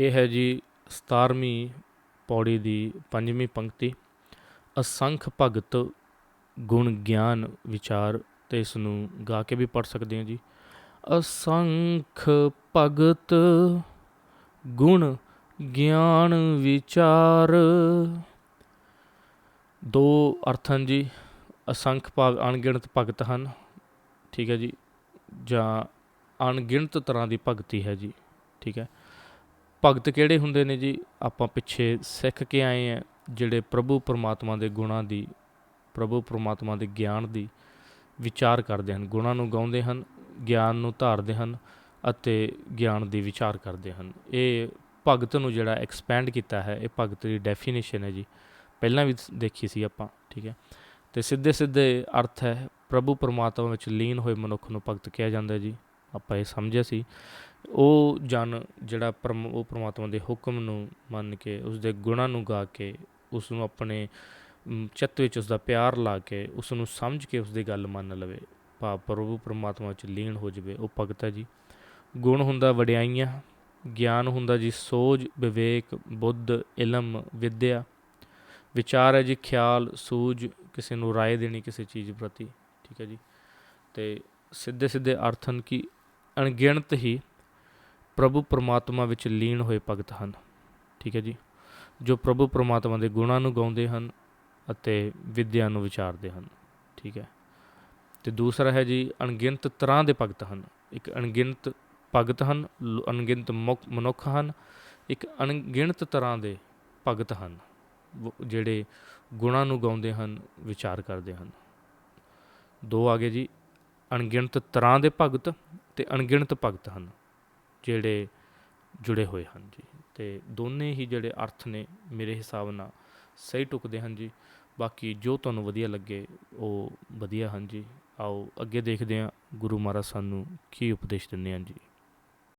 ਇਹ ਹੈ ਜੀ 17ਵੀਂ ਪੌੜੀ ਦੀ ਪੰਜਵੀਂ ਪੰਕਤੀ। ਅਸੰਖ ਭਗਤ ਗੁਣ ਗਿਆਨ ਵਿਚਾਰ ਤੇ ਇਸ ਨੂੰ ਗਾ ਕੇ ਵੀ ਪੜ ਸਕਦੇ ਹਾਂ ਜੀ। ਅਸੰਖ ਭਗਤ ਗੁਣ ਗਿਆਨ ਵਿਚਾਰ। ਦੋ ਅਰਥ ਹਨ ਜੀ, ਅਸੰਖ ਭਾਗ ਅਣਗਿਣਤ ਭਗਤ ਹਨ, ਠੀਕ ਹੈ ਜੀ, ਜਾਂ ਅਣਗਿਣਤ ਤਰ੍ਹਾਂ ਦੀ ਭਗਤੀ ਹੈ ਜੀ, ਠੀਕ ਹੈ। ਭਗਤ ਕਿਹੜੇ ਹੁੰਦੇ ਨੇ ਜੀ? ਆਪਾਂ ਪਿੱਛੇ ਸਿੱਖ ਕੇ ਆਏ ਆ, ਜਿਹੜੇ ਪ੍ਰਭੂ ਪਰਮਾਤਮਾ ਦੇ ਗੁਣਾਂ ਦੀ, ਪ੍ਰਭੂ ਪਰਮਾਤਮਾ ਦੇ ਗਿਆਨ ਦੀ ਵਿਚਾਰ ਕਰਦੇ ਹਨ। ਗੁਣਾਂ ਨੂੰ ਗਾਉਂਦੇ ਹਨ, ਗਿਆਨ ਨੂੰ ਧਾਰਦੇ ਹਨ ਅਤੇ ਗਿਆਨ ਦੀ ਵਿਚਾਰ ਕਰਦੇ ਹਨ। ਇਹ ਭਗਤ ਨੂੰ ਜਿਹੜਾ ਐਕਸਪੈਂਡ ਕੀਤਾ ਹੈ, ਇਹ ਭਗਤ ਦੀ ਡੈਫੀਨੇਸ਼ਨ ਹੈ ਜੀ। ਪਹਿਲਾਂ ਵੀ ਦੇਖੀ ਸੀ ਆਪਾਂ, ਠੀਕ ਹੈ? ਤੇ ਸਿੱਧੇ ਸਿੱਧੇ ਅਰਥ ਹੈ, ਪ੍ਰਭੂ ਪਰਮਾਤਮਾ ਵਿੱਚ ਲੀਨ ਹੋਏ ਮਨੁੱਖ ਨੂੰ ਭਗਤ ਕਿਹਾ ਜਾਂਦਾ ਜੀ। ਆਪਾਂ ਇਹ ਸਮਝਿਆ ਸੀ। ਉਹ ਜਨ ਜਿਹੜਾ ਪਰਮ, ਉਹ ਪਰਮਾਤਮਾ ਦੇ ਹੁਕਮ ਨੂੰ ਮੰਨ ਕੇ ਉਸ ਦੇ ਗੁਣਾਂ ਨੂੰ ਗਾ ਕੇ ਉਸ ਨੂੰ ਆਪਣੇ ਚਿੱਤ ਵਿੱਚ ਉਸ ਦਾ ਪਿਆਰ ਲਾ ਕੇ ਉਸ ਨੂੰ ਸਮਝ ਕੇ ਉਸ ਦੀ ਗੱਲ ਮੰਨ ਲਵੇ। ਭਾਵ ਪ੍ਰਭੂ ਪਰਮਾਤਮਾ ਵਿੱਚ ਲੀਨ ਹੋ ਜਾਵੇ ਉਹ ਭਗਤ ਹੈ ਜੀ। ਗੁਣ ਹੁੰਦਾ ਵਡਿਆਈਆਂ, ਗਿਆਨ ਹੁੰਦਾ ਜੀ ਸੋਝ ਵਿਵੇਕ, ਬੁੱਧ, ਇਲਮ, ਵਿਦਿਆ। ਵਿਚਾਰ ਹੈ ਜੀ ਖਿਆਲ, ਸੂਝ, ਕਿਸੇ ਨੂੰ ਰਾਏ ਦੇਣੀ ਕਿਸੇ ਚੀਜ਼ ਪ੍ਰਤੀ, ਠੀਕ ਹੈ ਜੀ। ਤੇ ਸਿੱਧੇ ਸਿੱਧੇ ਅਰਥ ਹਨ ਕਿ ਅਣਗਿਣਤ ਹੀ ਪ੍ਰਭੂ ਪਰਮਾਤਮਾ ਵਿੱਚ ਲੀਨ ਹੋਏ ਭਗਤ ਹਨ। ਠੀਕ ਹੈ ਜੀ? ਜੋ ਪ੍ਰਭੂ ਪਰਮਾਤਮਾ ਦੇ ਗੁਣਾਂ ਨੂੰ ਗਾਉਂਦੇ ਹਨ ਅਤੇ ਵਿਦਿਆ ਨੂੰ ਵਿਚਾਰਦੇ ਹਨ। ਠੀਕ ਹੈ? ਤੇ ਦੂਸਰਾ ਹੈ ਜੀ, ਅਣਗਿਣਤ ਤਰ੍ਹਾਂ ਦੇ ਭਗਤ ਹਨ। ਇੱਕ ਅਣਗਿਣਤ ਭਗਤ ਹਨ ਅਣਗਿਣਤ ਮੁਕ- ਮਨੁੱਖ ਹਨ। ਇੱਕ ਅਣਗਿਣਤ ਤਰ੍ਹਾਂ ਦੇ ਭਗਤ ਹਨ ਜਿਹੜੇ ਗੁਣਾਂ ਨੂੰ ਗਾਉਂਦੇ ਹਨ, ਵਿਚਾਰ ਕਰਦੇ ਹਨ। ਦੋ ਆ ਗਏ ਜੀ, ਅਣਗਿਣਤ ਤਰ੍ਹਾਂ ਦੇ ਭਗਤ ਤੇ ਅਣਗਿਣਤ ਭਗਤ ਹਨ। ਜਿਹੜੇ ਜੁੜੇ ਹੋਏ ਹਨ ਜੀ। ਤੇ ਦੋਨੇ ਹੀ ਜਿਹੜੇ ਅਰਥ ਨੇ ਮੇਰੇ ਹਿਸਾਬ ਨਾਲ ਸਹੀ ਟੁਕਦੇ ਹਨ ਜੀ। ਬਾਕੀ ਜੋ ਤੁਹਾਨੂੰ ਵਧੀਆ ਲੱਗੇ ਉਹ ਵਧੀਆ ਹਨ ਜੀ। ਆਓ ਅੱਗੇ ਦੇਖਦੇ ਹਾਂ ਗੁਰੂ ਮਹਾਰਾਜ ਸਾਨੂੰ ਕੀ ਉਪਦੇਸ਼ ਦਿੰਦੇ ਹਨ ਜੀ।